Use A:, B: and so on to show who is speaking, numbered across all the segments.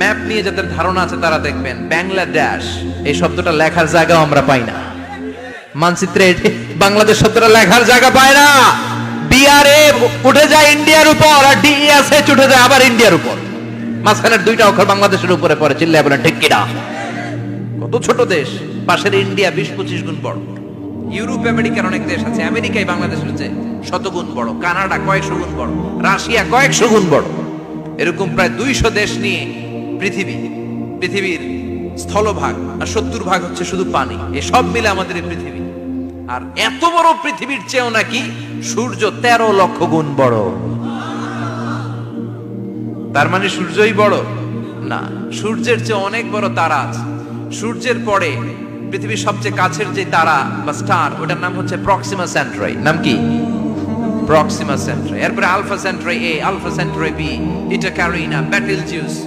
A: Map নিয়ে যাদের ধারণা আছে তারা দেখবেন বাংলাদেশ, এই শব্দটা লেখার জায়গাও আমরা পাই না। মানচিত্রে বাংলাদেশ শব্দটা লেখার জায়গা পায় না। বিআরএ উঠে যায় ইন্ডিয়ার উপর আর ডিএসএচ উঠে যায় আবার ইন্ডিয়ার উপর। মাঝখানের দুইটা অক্ষর বাংলাদেশের উপরে পড়ে, চিল্লায় বলেন, ঠিক কিনা কত ছোট দেশ, পাশের ইন্ডিয়া বিশ পঁচিশ গুণ বড়। ইউরোপ, আমেরিকার অনেক দেশ আছে আমেরিকায় বাংলাদেশের হচ্ছে শতগুণ বড়, কানাডা কয়েকশো গুণ বড়, রাশিয়া কয়েকশো গুণ বড়। এরকম প্রায় দুইশো দেশ নিয়ে পৃথিবী, পৃথিবীর স্থলভাগ আর সত্তর ভাগ হচ্ছে শুধু পানি। এই সব মিলে আমাদের এই পৃথিবী। আর এত বড় পৃথিবীর চেয়েও নাকি সূর্য তেরো লক্ষ গুণ বড়। তার মানে সূর্যই বড়? না, সূর্যের চেয়ে অনেক বড় তারা আছে। সূর্যের পরে পৃথিবীর সবচেয়ে কাছের যে তারা বা স্টার, ওটার নাম হচ্ছে প্রক্সিমা সেন্ট্রাই। নাম কি? Proxima Centauri. এরপরে Alpha Centauri A, Alpha Centauri B Eta Carinae Betelgeuse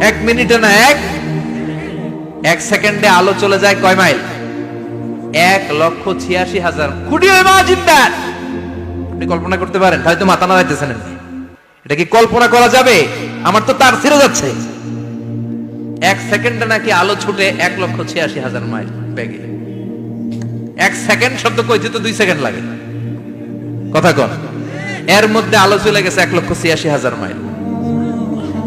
A: এক মিনিটে না, এক? এক সেকেন্ডে আলো চলে যায় কয় মাইল? এক লক্ষ ছিয়াশি হাজার। দ্যাট আপনি কল্পনা করতে পারেন হয়তো মাথা নাড়াইতেছেন এটা কি কল্পনা করা যাবে? আমার তো তার ছেড়ে যাচ্ছে। এক সেকেন্ডে নাকি আলো ছুটে এক লক্ষ ছিয়াশি হাজার মাইল বেগে। এক সেকেন্ড শব্দ কইতে তো দুই সেকেন্ড লাগে। কথা কন। এর মধ্যে আলো চলে গেছে এক লক্ষ ছিয়াশি হাজার মাইল।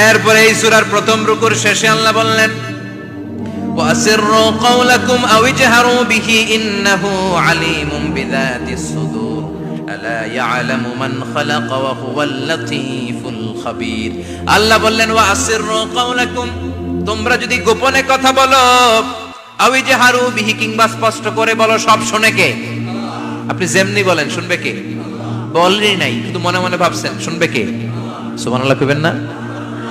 A: এরপরে এই সূরার প্রথম রুকুর শেষে আল্লাহ বললেন ওয়াসিররু কাওলাকুম আও ইজহারু বিহি ইন্নাহু আলিমুম বিযাতিস সুদূর। আলা ইয়ালামু মান খালাক ওয়া হুয়াল লাতীফুল খাবীর। আল্লাহ বললেন ওয়াসিররু কাওলাকুম, তোমরা যদি গোপনে কথা বলো, আও ইজহারু বিহি কিংবা স্পষ্ট করে বলো, সব শুনে কে? আপনি যেমনি বলেন, শুনবে কে? বলেনি নাই, শুধু মনে মনে ভাবছেন, শুনবে কে? সুবহানাল্লাহ কইবেন না?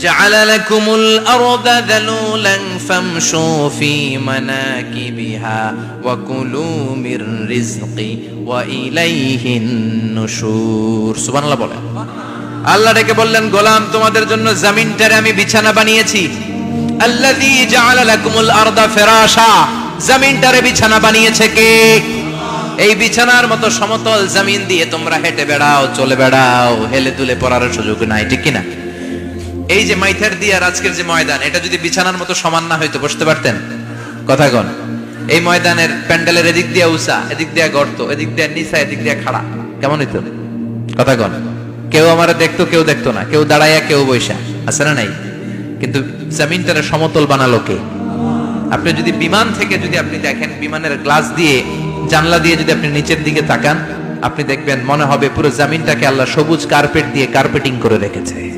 A: جعل لكم الأرض ذلولا فامشوا في مناكبها وكلوا من رزقي وإليه النشور سبحان الله বলেন আল্লাহ ডেকে বললেন গোলাম তোমাদের জন্য জমিনটারে আমি বিছানা বানিয়েছি আল্লাযী জাআলা লাকুমুল আরদা ফিরাশা জমিনটারে বিছানা বানিয়েছে কে এই বিছানার মতো সমতল জমিন দিয়ে তোমরা হেঁটে বেড়াও চলে বেড়াও হেলে দুলে পড়ার সুযোগ নাই ঠিক কিনা এই যে মাইথার দিয়ার আজকের যে ময়দান, এটা যদি বিছানার মতো সমান না হইতো, বসতে পারতেন? কথা কন। এই ময়দানের প্যান্ডেলের এদিক দিয়ে উষা এদিক দিয়ে গর্ত, এদিক দিয়ে নিচা, এদিক দিয়ে খাড়া। কেমন হইতো? কথা কন। কেউ আমার দেখতো, কেউ দেখতো না। কেউ দাঁড়াইয়া, কেউ বৈশা আছে না নাই? কিন্তু জমিনটারে সমতল বানালো কে? আপনি যদি বিমান থেকে যদি আপনি দেখেন, বিমানের গ্লাস দিয়ে, জানলা দিয়ে যদি আপনি নিচের দিকে তাকান, আপনি দেখবেন মনে হবে পুরো জমিনটাকে আল্লাহ সবুজ কার্পেট দিয়ে কার্পেটিং করে রেখেছে।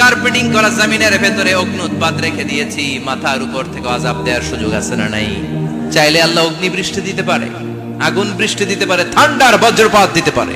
A: কার্পেটিং করা জামিনের ভেতরে অগ্নি উৎপাত রেখে দিয়েছি, মাথার উপর থেকে আজাব দেওয়ার সুযোগ আছে না নাই? চাইলে আল্লাহ অগ্নি বৃষ্টি দিতে পারে, আগুন বৃষ্টি দিতে পারে ঠান্ডার বজ্রপাত দিতে পারে।